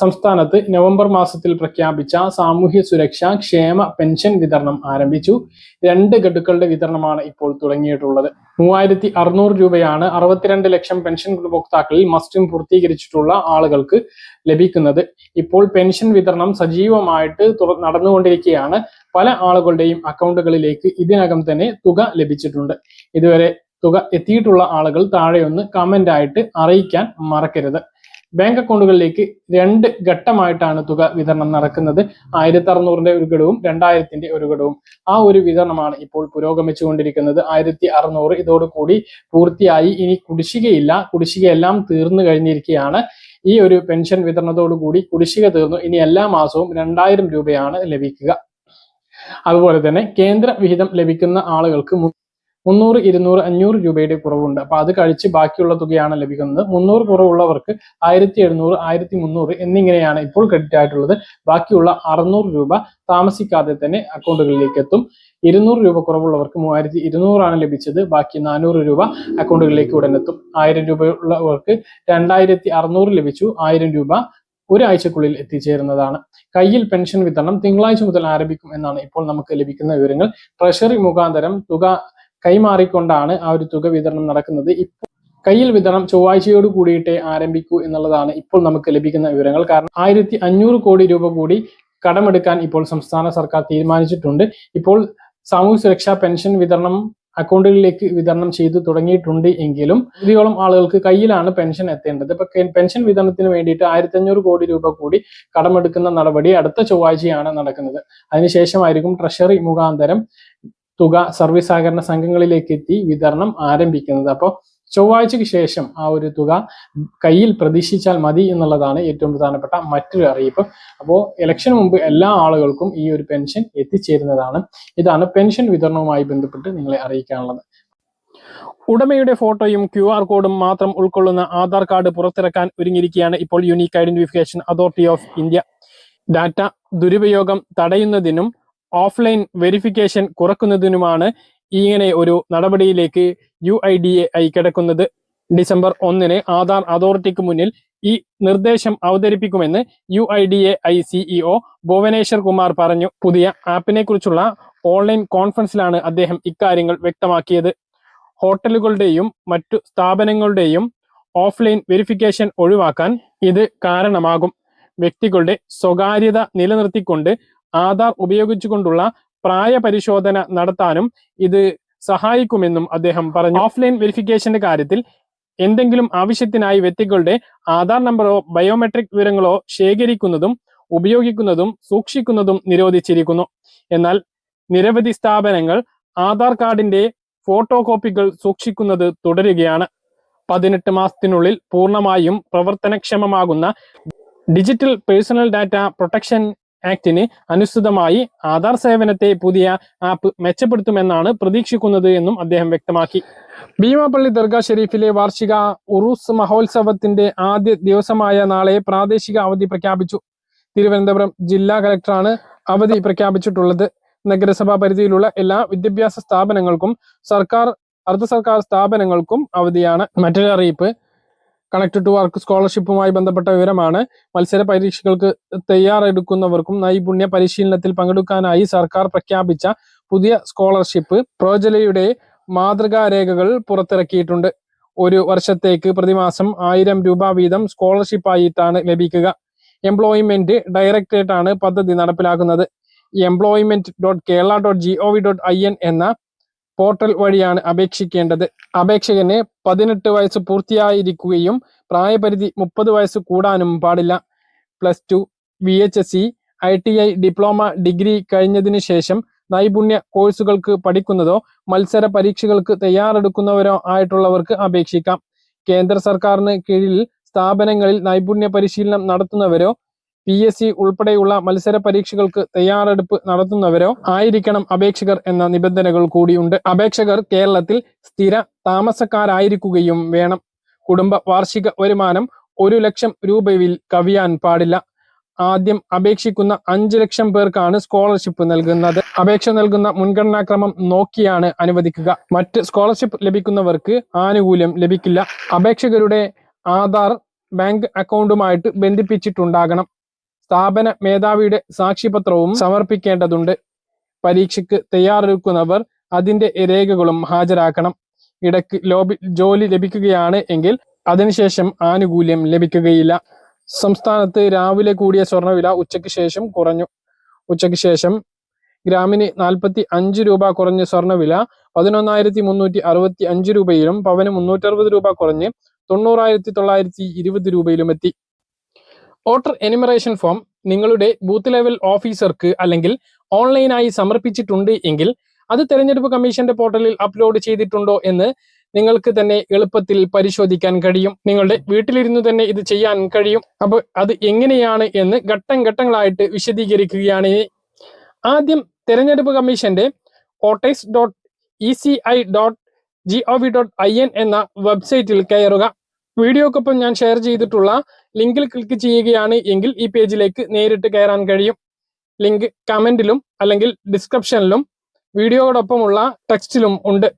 സംസ്ഥാനത്ത് നവംബർ മാസത്തിൽ പ്രഖ്യാപിച്ച സാമൂഹ്യ സുരക്ഷ ക്ഷേമ പെൻഷൻ വിതരണം ആരംഭിച്ചു. രണ്ട് ഗഡുക്കളുടെ വിതരണമാണ് ഇപ്പോൾ തുടങ്ങിയിട്ടുള്ളത്. മൂവായിരത്തി അറുന്നൂറ് രൂപയാണ് അറുപത്തിരണ്ട് ലക്ഷം പെൻഷൻ ഗുണഭോക്താക്കളിൽ മസ്റ്റും പൂർത്തീകരിച്ചിട്ടുള്ള ആളുകൾക്ക് ലഭിക്കുന്നത്. ഇപ്പോൾ പെൻഷൻ വിതരണം സജീവമായിട്ട് നടന്നുകൊണ്ടിരിക്കുകയാണ്. പല ആളുകളുടെയും അക്കൗണ്ടുകളിലേക്ക് ഇതിനകം തന്നെ തുക ലഭിച്ചിട്ടുണ്ട്. ഇതുവരെ തുക എത്തിയിട്ടുള്ള ആളുകൾ താഴെ ഒന്ന് കമന്റ് ആയിട്ട് അറിയിക്കാൻ മറക്കരുത്. ബാങ്ക് അക്കൗണ്ടുകളിലേക്ക് രണ്ട് ഘട്ടമായിട്ടാണ് തുക വിതരണം നടക്കുന്നത്. ആയിരത്തി അറുന്നൂറിന്റെ ഒരു ഘടവും രണ്ടായിരത്തിന്റെ ഒരു ഘടവും ആ ഒരു വിതരണമാണ് ഇപ്പോൾ പുരോഗമിച്ചുകൊണ്ടിരിക്കുന്നത്. ആയിരത്തി അറുന്നൂറ് ഇതോടുകൂടി പൂർത്തിയായി. ഇനി കുടിശ്ശികയില്ല. കുടിശ്ശികയെല്ലാം തീർന്നു കഴിഞ്ഞിരിക്കുകയാണ്. ഈ ഒരു പെൻഷൻ വിതരണത്തോടുകൂടി കുടിശ്ശിക തീർന്നു. ഇനി എല്ലാ മാസവും രണ്ടായിരം രൂപയാണ് ലഭിക്കുക. അതുപോലെ തന്നെ കേന്ദ്ര വിഹിതം ലഭിക്കുന്ന ആളുകൾക്ക് മുന്നൂറ് ഇരുന്നൂറ് അഞ്ഞൂറ് രൂപയുടെ കുറവുണ്ട്. അപ്പൊ അത് കഴിച്ച് ബാക്കിയുള്ള തുകയാണ് ലഭിക്കുന്നത്. മുന്നൂറ് കുറവുള്ളവർക്ക് ആയിരത്തി എഴുന്നൂറ് ആയിരത്തി മുന്നൂറ് എന്നിങ്ങനെയാണ് ഇപ്പോൾ ക്രെഡിറ്റ് ആയിട്ടുള്ളത്. ബാക്കിയുള്ള അറുന്നൂറ് രൂപ താമസിക്കാതെ തന്നെ അക്കൗണ്ടുകളിലേക്ക് എത്തും. ഇരുന്നൂറ് രൂപ കുറവുള്ളവർക്ക് മൂവായിരത്തി ഇരുന്നൂറാണ് ലഭിച്ചത്. ബാക്കി നാനൂറ് രൂപ അക്കൗണ്ടുകളിലേക്ക് ഉടൻ എത്തും. ആയിരം രൂപ ഉള്ളവർക്ക് രണ്ടായിരത്തി അറുന്നൂറ് ലഭിച്ചു. ആയിരം രൂപ ഒരാഴ്ചക്കുള്ളിൽ എത്തിച്ചേരുന്നതാണ്. കയ്യിൽ പെൻഷൻ വിതരണം തിങ്കളാഴ്ച മുതൽ ആരംഭിക്കും എന്നാണ് ഇപ്പോൾ നമുക്ക് ലഭിക്കുന്ന വിവരങ്ങൾ. ട്രഷറി മുഖാന്തരം തുക കൈമാറിക്കൊണ്ടാണ് ആ ഒരു തുക വിതരണം നടക്കുന്നത്. ഇപ്പോൾ കയ്യിൽ വിതരണം ചൊവ്വാഴ്ചയോട് കൂടിയിട്ടേ ആരംഭിക്കൂ എന്നുള്ളതാണ് ഇപ്പോൾ നമുക്ക് ലഭിക്കുന്ന വിവരങ്ങൾ. കാരണം ആയിരത്തി അഞ്ഞൂറ് കോടി രൂപ കൂടി കടമെടുക്കാൻ ഇപ്പോൾ സംസ്ഥാന സർക്കാർ തീരുമാനിച്ചിട്ടുണ്ട്. ഇപ്പോൾ സാമൂഹ്യ സുരക്ഷാ പെൻഷൻ വിതരണം അക്കൗണ്ടുകളിലേക്ക് വിതരണം ചെയ്തു തുടങ്ങിയിട്ടുണ്ട് എങ്കിലും പകുതിയോളം ആളുകൾക്ക് കയ്യിലാണ് പെൻഷൻ എത്തേണ്ടത്. ഇപ്പൊ പെൻഷൻ വിതരണത്തിന് വേണ്ടിയിട്ട് ആയിരത്തി അഞ്ഞൂറ് കോടി രൂപ കൂടി കടമെടുക്കുന്ന നടപടി അടുത്ത ചൊവ്വാഴ്ചയാണ് നടക്കുന്നത്. അതിനുശേഷമായിരിക്കും ട്രഷറി മുഖാന്തരം തുക സർവീസ് സഹകരണ സംഘങ്ങളിലേക്ക് എത്തി വിതരണം ആരംഭിക്കുന്നത്. അപ്പോൾ ചൊവ്വാഴ്ചയ്ക്ക് ശേഷം ആ ഒരു തുക കയ്യിൽ പ്രതീക്ഷിച്ചാൽ മതി എന്നുള്ളതാണ് ഏറ്റവും പ്രധാനപ്പെട്ട മറ്റൊരു അറിയിപ്പ്. അപ്പോൾ ഇലക്ഷന് മുമ്പ് എല്ലാ ആളുകൾക്കും ഈ ഒരു പെൻഷൻ എത്തിച്ചേരുന്നതാണ്. ഇതാണ് പെൻഷൻ വിതരണവുമായി ബന്ധപ്പെട്ട് നിങ്ങളെ അറിയിക്കാനുള്ളത്. ഉടമയുടെ ഫോട്ടോയും ക്യു ആർ കോഡും മാത്രം ഉൾക്കൊള്ളുന്ന ആധാർ കാർഡ് പുറത്തിറക്കാൻ ഒരുങ്ങിയിരിക്കുകയാണ് ഇപ്പോൾ unique identification authority of India data ദുരുപയോഗം തടയുന്നതിനും ഓഫ്ലൈൻ വെരിഫിക്കേഷൻ കുറക്കുന്നതിനുമാണ് ഇങ്ങനെ ഒരു നടപടിയിലേക്ക് U I D A I കിടക്കുന്നത്. ഡിസംബർ ഒന്നിന് ആധാർ അതോറിറ്റിക്ക് മുന്നിൽ ഈ നിർദ്ദേശം അവതരിപ്പിക്കുമെന്ന് U I D A I CEO Bhuvaneshwar Kumar പറഞ്ഞു. പുതിയ ആപ്പിനെ കുറിച്ചുള്ള ഓൺലൈൻ കോൺഫറൻസിലാണ് അദ്ദേഹം ഇക്കാര്യങ്ങൾ വ്യക്തമാക്കിയത്. ഹോട്ടലുകളുടെയും മറ്റു സ്ഥാപനങ്ങളുടെയും ഓഫ്ലൈൻ വെരിഫിക്കേഷൻ ഒഴിവാക്കാൻ ഇത് കാരണമാകും. വ്യക്തികളുടെ സ്വകാര്യത നിലനിർത്തിക്കൊണ്ട് ആധാർ ഉപയോഗിച്ചുകൊണ്ടുള്ള പ്രായ പരിശോധന നടത്താനും ഇത് സഹായിക്കുമെന്നും അദ്ദേഹം പറഞ്ഞു. ഓഫ്ലൈൻ വെരിഫിക്കേഷന്റെ കാര്യത്തിൽ എന്തെങ്കിലും ആവശ്യത്തിനായി വ്യക്തികളുടെ ആധാർ നമ്പറോ ബയോമെട്രിക് വിവരങ്ങളോ ശേഖരിക്കുന്നതും ഉപയോഗിക്കുന്നതും സൂക്ഷിക്കുന്നതും നിരോധിച്ചിരിക്കുന്നു. എന്നാൽ നിരവധി സ്ഥാപനങ്ങൾ ആധാർ കാർഡിന്റെ ഫോട്ടോ കോപ്പികൾ സൂക്ഷിക്കുന്നത് തുടരുകയാണ്. പതിനെട്ട് മാസത്തിനുള്ളിൽ പൂർണമായും പ്രവർത്തനക്ഷമമാകുന്ന ഡിജിറ്റൽ പേഴ്സണൽ ഡാറ്റ പ്രൊട്ടക്ഷൻ ആക്ടിന് അനുസൃതമായി ആധാർ സേവനത്തെ പുതിയ ആപ്പ് മെച്ചപ്പെടുത്തുമെന്നാണ് പ്രതീക്ഷിക്കുന്നത് എന്നും അദ്ദേഹം വ്യക്തമാക്കി. ഭീമാപള്ളി ദർഗാ ഷെരീഫിലെ വാർഷിക ഉറൂസ് മഹോത്സവത്തിന്റെ ആദ്യ ദിവസമായ നാളെ പ്രാദേശിക അവധി പ്രഖ്യാപിച്ചു. തിരുവനന്തപുരം ജില്ലാ കലക്ടറാണ് അവധി പ്രഖ്യാപിച്ചിട്ടുള്ളത്. നഗരസഭാ പരിധിയിലുള്ള എല്ലാ വിദ്യാഭ്യാസ സ്ഥാപനങ്ങൾക്കും സർക്കാർ അർദ്ധ സർക്കാർ സ്ഥാപനങ്ങൾക്കും അവധിയാണ്. മറ്റൊരു അറിയിപ്പ് കണക്ട് ടു വർക്ക് സ്കോളർഷിപ്പുമായി ബന്ധപ്പെട്ട വിവരമാണ്. മത്സര പരീക്ഷകൾക്ക് തയ്യാറെടുക്കുന്നവർക്കും നൈപുണ്യ പരിശീലനത്തിൽ പങ്കെടുക്കാനായി സർക്കാർ പ്രഖ്യാപിച്ച പുതിയ സ്കോളർഷിപ്പ് പ്രോജലയുടെ മാതൃകാരേഖകൾ പുറത്തിറക്കിയിട്ടുണ്ട്. ഒരു വർഷത്തേക്ക് പ്രതിമാസം ആയിരം രൂപ വീതം സ്കോളർഷിപ്പായിട്ടാണ് ലഭിക്കുക. എംപ്ലോയ്മെന്റ് ഡയറക്ടറേറ്റ് ആണ് പദ്ധതി നടപ്പിലാക്കുന്നത്. Employment dot Kerala dot G O V dot I N എന്ന പോർട്ടൽ വഴിയാണ് അപേക്ഷിക്കേണ്ടത്. അപേക്ഷകന് പതിനെട്ട് വയസ്സ് പൂർത്തിയായിരിക്കുകയും പ്രായപരിധി മുപ്പത് വയസ്സ് കൂടാനും പാടില്ല. Plus two V H S C I T I diploma degree കഴിഞ്ഞതിനു ശേഷം നൈപുണ്യ കോഴ്സുകൾക്ക് പഠിക്കുന്നതോ മത്സര പരീക്ഷകൾക്ക് തയ്യാറെടുക്കുന്നവരോ ആയിട്ടുള്ളവർക്ക് അപേക്ഷിക്കാം. കേന്ദ്ര സർക്കാരിന് കീഴിൽ സ്ഥാപനങ്ങളിൽ നൈപുണ്യ പരിശീലനം നടത്തുന്നവരോ പി എസ് സി ഉൾപ്പെടെയുള്ള മത്സര പരീക്ഷകൾക്ക് തയ്യാറെടുപ്പ് നടത്തുന്നവരോ ആയിരിക്കണം അപേക്ഷകർ എന്ന നിബന്ധനകൾ കൂടിയുണ്ട്. അപേക്ഷകർ കേരളത്തിൽ സ്ഥിര താമസക്കാരായിരിക്കുകയും വേണം. കുടുംബ വാർഷിക വരുമാനം ഒരു ലക്ഷം രൂപയിൽ കവിയാൻ പാടില്ല. ആദ്യം അപേക്ഷിക്കുന്ന അഞ്ച് ലക്ഷം പേർക്കാണ് സ്കോളർഷിപ്പ് നൽകുന്നത്. അപേക്ഷ നൽകുന്ന മുൻഗണനാക്രമം നോക്കിയാണ് അനുവദിക്കുക. മറ്റ് സ്കോളർഷിപ്പ് ലഭിക്കുന്നവർക്ക് ആനുകൂല്യം ലഭിക്കില്ല. അപേക്ഷകരുടെ ആധാർ ബാങ്ക് അക്കൗണ്ടുമായിട്ട് ബന്ധിപ്പിച്ചിട്ടുണ്ടാകണം. സ്ഥാപന മേധാവിയുടെ സാക്ഷിപത്രവും സമർപ്പിക്കേണ്ടതുണ്ട്. പരീക്ഷയ്ക്ക് തയ്യാറെടുക്കുന്നവർ അതിന്റെ രേഖകളും ഹാജരാക്കണം. ഇടയ്ക്ക് ലോബി ജോലി ലഭിക്കുകയാണ് എങ്കിൽ അതിനുശേഷം ആനുകൂല്യം ലഭിക്കുകയില്ല. സംസ്ഥാനത്ത് രാവിലെ കൂടിയ സ്വർണവില ഉച്ചയ്ക്ക് ശേഷം കുറഞ്ഞു. ഉച്ചയ്ക്ക് ശേഷം ഗ്രാമിന് നാൽപ്പത്തി അഞ്ച് രൂപ കുറഞ്ഞ സ്വർണവില പതിനൊന്നായിരത്തി മുന്നൂറ്റി അറുപത്തി അഞ്ച് രൂപയിലും പവന് മുന്നൂറ്ററുപത് രൂപ കുറഞ്ഞ് തൊണ്ണൂറായിരത്തി തൊള്ളായിരത്തി ഇരുപത് രൂപയിലും എത്തി. വോട്ടർ എനിമറേഷൻ ഫോം നിങ്ങളുടെ ബൂത്ത് ലെവൽ ഓഫീസർക്ക് അല്ലെങ്കിൽ ഓൺലൈനായി സമർപ്പിച്ചിട്ടുണ്ട് എങ്കിൽ അത് തെരഞ്ഞെടുപ്പ് കമ്മീഷന്റെ പോർട്ടലിൽ അപ്ലോഡ് ചെയ്തിട്ടുണ്ടോ എന്ന് നിങ്ങൾക്ക് തന്നെ എളുപ്പത്തിൽ പരിശോധിക്കാൻ കഴിയും. നിങ്ങളുടെ വീട്ടിലിരുന്ന് തന്നെ ഇത് ചെയ്യാൻ കഴിയും. അപ്പോൾ അത് എങ്ങനെയാണ് എന്ന് ഘട്ടം ഘട്ടങ്ങളായിട്ട് വിശദീകരിക്കുകയാണ്. ആദ്യം തെരഞ്ഞെടുപ്പ് കമ്മീഷന്റെ voters dot E C I dot G O V dot I N എന്ന വെബ്സൈറ്റിൽ കയറുക. വീഡിയോക്കൊപ്പം ഞാൻ ഷെയർ ചെയ്തിട്ടുള്ള ലിങ്കിൽ ക്ലിക്ക് ചെയ്യുകയാണ് എങ്കിൽ ഈ പേജിലേക്ക് നേരിട്ട് കയറാൻ കഴിയും. ലിങ്ക് കമന്റിലും അല്ലെങ്കിൽ ഡിസ്ക്രിപ്ഷനിലും വീഡിയോയോടൊപ്പമുള്ള ടെക്സ്റ്റിലും ഉണ്ട്.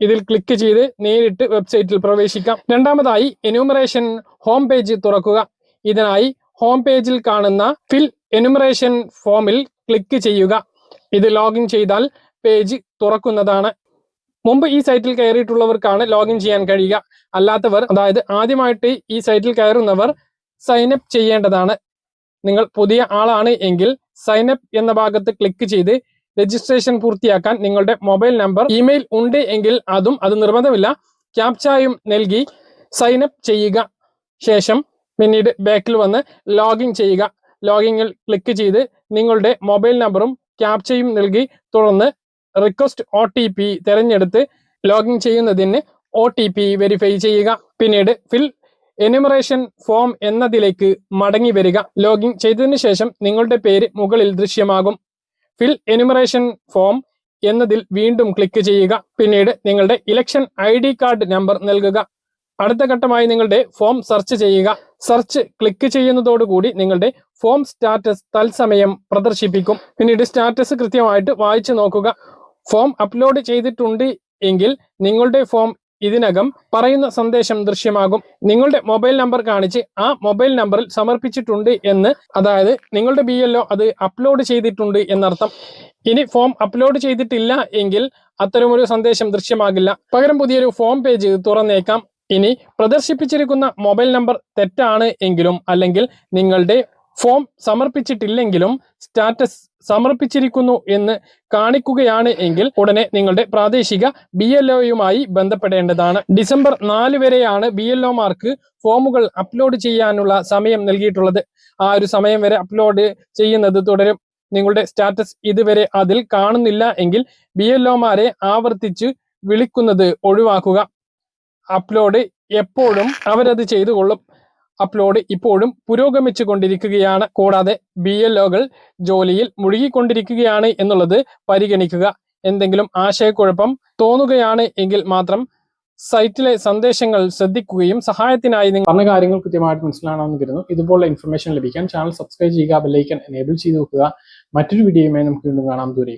ഇതിൽ ക്ലിക്ക് ചെയ്ത് നേരിട്ട് വെബ്സൈറ്റിൽ പ്രവേശിക്കാം. രണ്ടാമതായി എന്യൂമറേഷൻ ഹോം പേജ് തുറക്കുക. ഇതിനായി ഹോം പേജിൽ കാണുന്ന ഫിൽ എന്യൂമറേഷൻ ഫോമിൽ ക്ലിക്ക് ചെയ്യുക. ഇത് ലോഗിൻ ചെയ്താൽ പേജ് തുറക്കുന്നതാണ്. മുമ്പ് ഈ സൈറ്റിൽ കയറിയിട്ടുള്ളവർക്കാണ് ലോഗിൻ ചെയ്യാൻ കഴിയുക. അല്ലാത്തവർ അതായത് ആദ്യമായിട്ട് ഈ സൈറ്റിൽ കയറുന്നവർ സൈൻ അപ്പ് ചെയ്യേണ്ടതാണ്. നിങ്ങൾ പുതിയ ആളാണ് എങ്കിൽ സൈൻ അപ്പ് എന്ന ഭാഗത്ത് ക്ലിക്ക് ചെയ്ത് രജിസ്ട്രേഷൻ പൂർത്തിയാക്കാൻ നിങ്ങളുടെ മൊബൈൽ നമ്പർ ഇമെയിൽ ഉണ്ട് എങ്കിൽ അതും അത് നിർബന്ധമില്ല. ക്യാപ്ചായും നൽകി സൈൻ അപ്പ് ചെയ്യുക. ശേഷം പിന്നീട് ബാക്കിൽ വന്ന് ലോഗിൻ ചെയ്യുക. ലോഗിങ്ങിൽ ക്ലിക്ക് ചെയ്ത് നിങ്ങളുടെ മൊബൈൽ നമ്പറും ക്യാപ്ചയും നൽകി. തുടർന്ന് റിക്വസ്റ്റ് ഒ ടി പി തിരഞ്ഞെടുത്ത് ലോഗിൻ ചെയ്യുന്നതിന് ഒ ടി പി വെരിഫൈ ചെയ്യുക. പിന്നീട് ഫിൽ എനിമറേഷൻ ഫോം എന്നതിലേക്ക് മടങ്ങി വരിക. ലോഗിൻ ചെയ്തതിന് ശേഷം നിങ്ങളുടെ പേര് മുകളിൽ ദൃശ്യമാകും. ഫിൽ എനിമറേഷൻ ഫോം എന്നതിൽ വീണ്ടും ക്ലിക്ക് ചെയ്യുക. പിന്നീട് നിങ്ങളുടെ election I D card number നൽകുക. അടുത്ത ഘട്ടമായി നിങ്ങളുടെ ഫോം സെർച്ച് ചെയ്യുക. സെർച്ച് ക്ലിക്ക് ചെയ്യുന്നതോടുകൂടി നിങ്ങളുടെ ഫോം സ്റ്റാറ്റസ് തത്സമയം പ്രദർശിപ്പിക്കും. പിന്നീട് സ്റ്റാറ്റസ് കൃത്യമായിട്ട് വായിച്ചു നോക്കുക. ഫോം അപ്ലോഡ് ചെയ്തിട്ടുണ്ട് എങ്കിൽ നിങ്ങളുടെ ഫോം ഇതിനകം പറയുന്ന സന്ദേശം ദൃശ്യമാകും. നിങ്ങളുടെ മൊബൈൽ നമ്പർ കാണിച്ച് ആ മൊബൈൽ നമ്പറിൽ സമർപ്പിച്ചിട്ടുണ്ട് എന്ന് അതായത് നിങ്ങളുടെ ബി അത് അപ്ലോഡ് ചെയ്തിട്ടുണ്ട് എന്നർത്ഥം. ഇനി ഫോം അപ്ലോഡ് ചെയ്തിട്ടില്ല എങ്കിൽ അത്തരമൊരു സന്ദേശം ദൃശ്യമാകില്ല. പകരം പുതിയൊരു ഫോം പേജ് തുറന്നേക്കാം. ഇനി പ്രദർശിപ്പിച്ചിരിക്കുന്ന മൊബൈൽ നമ്പർ തെറ്റാണ് എങ്കിലും അല്ലെങ്കിൽ നിങ്ങളുടെ ഫോം സമർപ്പിച്ചിട്ടില്ലെങ്കിലും സ്റ്റാറ്റസ് സമർപ്പിച്ചിരിക്കുന്നു എന്ന് കാണിക്കുകയാണ് എങ്കിൽ ഉടനെ നിങ്ങളുടെ പ്രാദേശിക ബി എൽ ഒയുമായി ബന്ധപ്പെടേണ്ടതാണ്. ഡിസംബർ നാല് വരെയാണ് ബി എൽ ഒമാർക്ക് ഫോമുകൾ അപ്ലോഡ് ചെയ്യാനുള്ള സമയം നൽകിയിട്ടുള്ളത്. ആ ഒരു സമയം വരെ അപ്ലോഡ് ചെയ്യുന്നത് തുടരും. നിങ്ങളുടെ സ്റ്റാറ്റസ് ഇതുവരെ അതിൽ കാണുന്നില്ല എങ്കിൽ ബി എൽ ഒമാരെ ആവർത്തിച്ച് വിളിക്കുന്നത് ഒഴിവാക്കുക. അപ്ലോഡ് എപ്പോഴും അവരത് ചെയ്തുകൊള്ളും. അപ്ലോഡ് ഇപ്പോഴും പുരോഗമിച്ചു കൊണ്ടിരിക്കുകയാണ് കൂടാതെ ബി എൽ ഒകൾ ജോലിയിൽ മുഴുകിക്കൊണ്ടിരിക്കുകയാണ് എന്നുള്ളത് പരിഗണിക്കുക. എന്തെങ്കിലും ആശയക്കുഴപ്പം തോന്നുകയാണ് എങ്കിൽ മാത്രം സൈറ്റിലെ സന്ദേശങ്ങൾ ശ്രദ്ധിക്കുകയും സഹായത്തിനായി നിങ്ങൾ പറഞ്ഞ കാര്യങ്ങൾ കൃത്യമായിട്ട് മനസ്സിലാണെന്ന് കരുതുന്നു. ഇതുപോലുള്ള ഇൻഫർമേഷൻ ലഭിക്കാൻ ചാനൽ സബ്സ്ക്രൈബ് ചെയ്യുക ബെല്ലൈക്കൻ എനേബിൾ ചെയ്ത് നോക്കുക മറ്റൊരു വീഡിയോയുമായി നമുക്ക് വീണ്ടും കാണാം. ദൂരെ